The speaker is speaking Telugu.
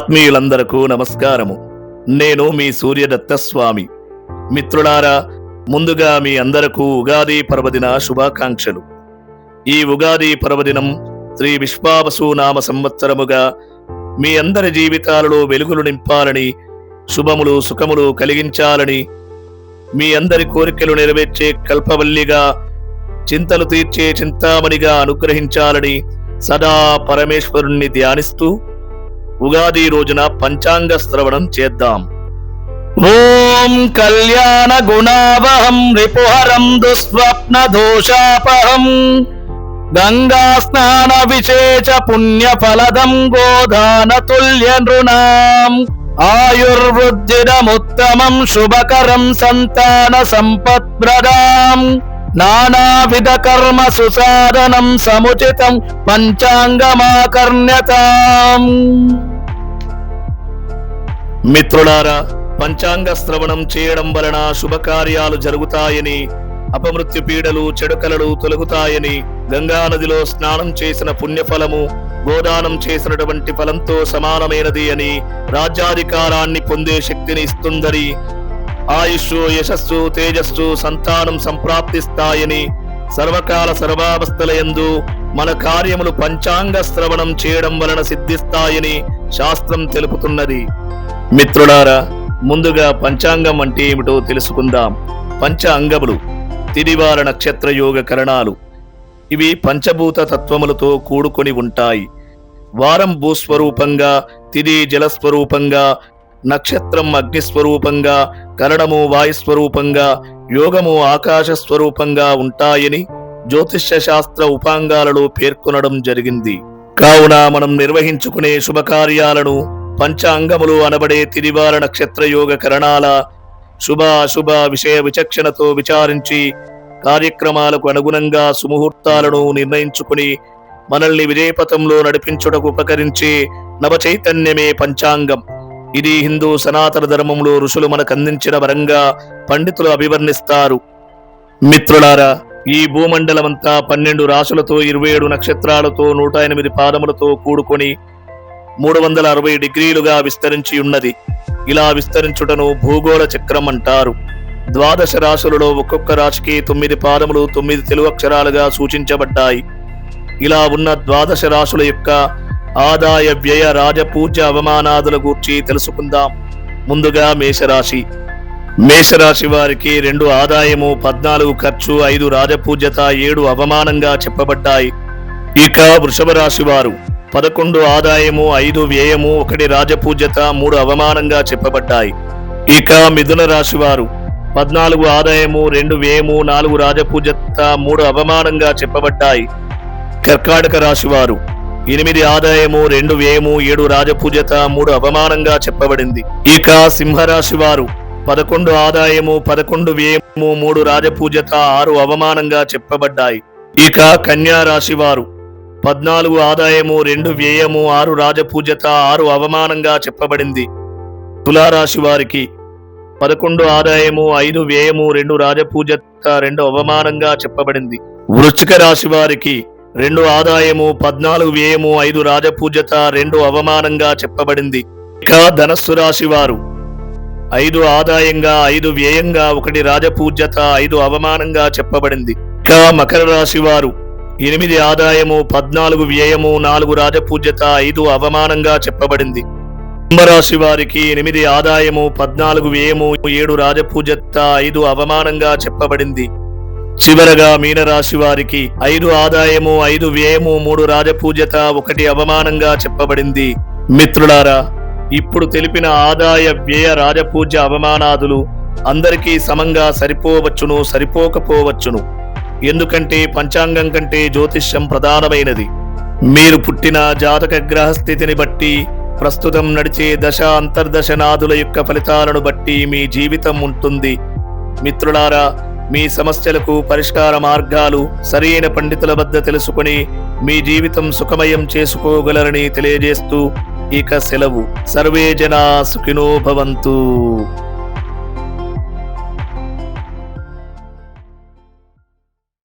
ఆత్మీయులందరకు నమస్కారము. నేను మీ సూర్యదత్త స్వామి మిత్రులారా ముందుగా మీ అందరకు ఉగాది పర్వదిన శుభాకాంక్షలు. ఈ ఉగాది పర్వదినం శ్రీ విశ్వావసు నామ సంవత్సరముగా మీ అందరి జీవితాలలో వెలుగులు నింపాలని శుభములు సుఖములు కలిగించాలని మీ అందరి కోరికలు నెరవేర్చే కల్పవల్లిగా చింతలు తీర్చే చింతామణిగా అనుగ్రహించాలని సదా పరమేశ్వరుణ్ణి ధ్యానిస్తూ ఉగాది రోజున పంచాంగ శ్రవణం చేద్దాం. ఓం కళ్యాణ గుణావహం రిపుహరం దుస్వప్న దోషాపహం గంగా స్నాన విశేష పుణ్య ఫలదం గోధాన తుల్య నృణాం ఆయుర్వృద్ధిరముత్తమం శుభకరం సంతాన సంపత్ప్రదాం నానావిధ కర్మ సుసాధనం సముచితం పంచాంగమాకర్ణ్యతాం. మిత్రులారా పంచాంగ శ్రవణం చేయడం వలన శుభకార్యాలు జరుగుతాయని అపమృత్యు పీడలు చెడుకలలు తొలగుతాయని గంగా నదిలో స్నానం చేసిన పుణ్యఫలము గోదానం చేసినటువంటి ఫలంతో సమానమైనది అని రాజ్యాధికారాన్ని పొందే శక్తిని ఇస్తుందని ఆయుష్ యశస్సు తేజస్సు సంతానం సంప్రాప్తిస్తాయని సర్వకాల సర్వావస్థలయందు మన కార్యములు పంచాంగ శ్రవణం చేయడం వలన సిద్ధిస్తాయని శాస్త్రం తెలుపుతున్నది. మిత్రులారా ముందుగా పంచాంగం అంటే ఏమిటో తెలుసుకుందాం. పంచ అంగములు తిరివార నక్షత్ర యోగ కరణాలు. ఇవి పంచభూత తత్వములతో కూడుకొని ఉంటాయి. వారం భూస్వరూపంగా తిది జలస్వరూపంగా నక్షత్రం అగ్నిస్వరూపంగా కరణము వాయుస్వరూపంగా యోగము ఆకాశ స్వరూపంగా ఉంటాయని జ్యోతిష్య శాస్త్ర ఉపాంగాలలో పేర్కొనడం జరిగింది. కావున మనం నిర్వహించుకునే శుభకార్యాలను పంచాంగములు అనబడే తిరివార నక్షత్రయోగ కరణాల శుభ అశుభ విషయ విచక్షణతో విచారించి కార్యక్రమాలకు అనుగుణంగా సుముహూర్తాలను నిర్ణయించుకుని మనల్ని విజయపథంలో నడిపించుటకు ఉపకరించే నవచైతన్యమే పంచాంగం. ఇది హిందూ సనాతన ధర్మంలో ఋషులు మనకు అందించిన వరంగా పండితులు అభివర్ణిస్తారు. మిత్రులారా ఈ భూమండలమంతా పన్నెండు రాశులతో ఇరవై ఏడు నక్షత్రాలతో నూట ఎనిమిది పాదములతో కూడుకొని మూడు వందల అరవై డిగ్రీలుగా విస్తరించి ఉన్నది. ఇలా విస్తరించుటను భూగోళ చక్రం అంటారు. ద్వాదశ రాశులలో ఒక్కొక్క రాశికి తొమ్మిది పాదములు తొమ్మిది తెలుగు అక్షరాలుగా సూచించబడ్డాయి. ఇలా ఉన్న ద్వాదశ రాశుల యొక్క ఆదాయ వ్యయ రాజపూజ్య అవమానాదుల గూర్చి తెలుసుకుందాం. ముందుగా మేషరాశి. మేషరాశి వారికి రెండు ఆదాయము పద్నాలుగు ఖర్చు ఐదు రాజపూజ్యత ఏడు అవమానంగా చెప్పబడ్డాయి. ఇక వృషభ రాశి వారు. పదకొండు ఆదాయము ఐదు వ్యయము ఒకటి రాజపూజ్యత మూడు అవమానంగా చెప్పబడ్డాయి. ఇక మిథున రాశివారు పద్నాలుగు ఆదాయము రెండు వ్యయము నాలుగు రాజపూజ్యత మూడు అవమానంగా చెప్పబడ్డాయి. కర్కాటక రాశివారు ఎనిమిది ఆదాయము రెండు వ్యయము ఏడు రాజపూజ్యత మూడు అవమానంగా చెప్పబడింది. ఇక సింహరాశి వారు పదకొండు ఆదాయము పదకొండు వ్యయము మూడు రాజపూజ్యత ఆరు అవమానంగా చెప్పబడ్డాయి. ఇక కన్యా రాశి వారు పద్నాలుగు ఆదాయము రెండు వ్యయము ఆరు రాజపూజ్యత ఆరు అవమానంగా చెప్పబడింది. తులారాశి వారికి పదకొండు ఆదాయము ఐదు వ్యయము రెండు రాజపూజత రెండు అవమానంగా చెప్పబడింది. వృశ్చిక రాశి వారికి రెండు ఆదాయము పద్నాలుగు వ్యయము ఐదు రాజపూజ్యత రెండు అవమానంగా చెప్పబడింది. ఇక ధనస్సు రాశి వారు ఐదు ఆదాయంగా ఐదు వ్యయంగా ఒకటి రాజపూజ్యత ఐదు అవమానంగా చెప్పబడింది. ఇక మకర రాశి వారు ఎనిమిది ఆదాయము పద్నాలుగు వ్యయము నాలుగు రాజపూజ్యత ఐదు అవమానంగా చెప్పబడింది. కుంభరాశి వారికి ఎనిమిది ఆదాయము పద్నాలుగు వ్యయము ఏడు రాజపూజ్యత ఐదు అవమానంగా చెప్పబడింది. చివరగా మీనరాశి వారికి ఐదు ఆదాయము ఐదు వ్యయము మూడు రాజపూజ్యత ఒకటి అవమానంగా చెప్పబడింది. మిత్రులారా ఇప్పుడు తెలిపిన ఆదాయ వ్యయ రాజపూజ్య అవమానాదులు అందరికీ సమంగా సరిపోవచ్చును సరిపోకపోవచ్చును. ఎందుకంటే పంచాంగం కంటే జ్యోతిష్యం ప్రధానమైనది. మీరు పుట్టిన జాతక గ్రహస్థితిని బట్టి ప్రస్తుతం నడిచే దశ అంతర్దశనాదుల యొక్క ఫలితాలను బట్టి మీ జీవితం ఉంటుంది. మిత్రులారా మీ సమస్యలకు పరిష్కార మార్గాలు సరైన పండితుల వద్ద తెలుసుకుని మీ జీవితం సుఖమయం చేసుకోగలరని తెలియజేస్తూ ఇక సెలవు. సర్వే జనా సుఖినో భవంతు.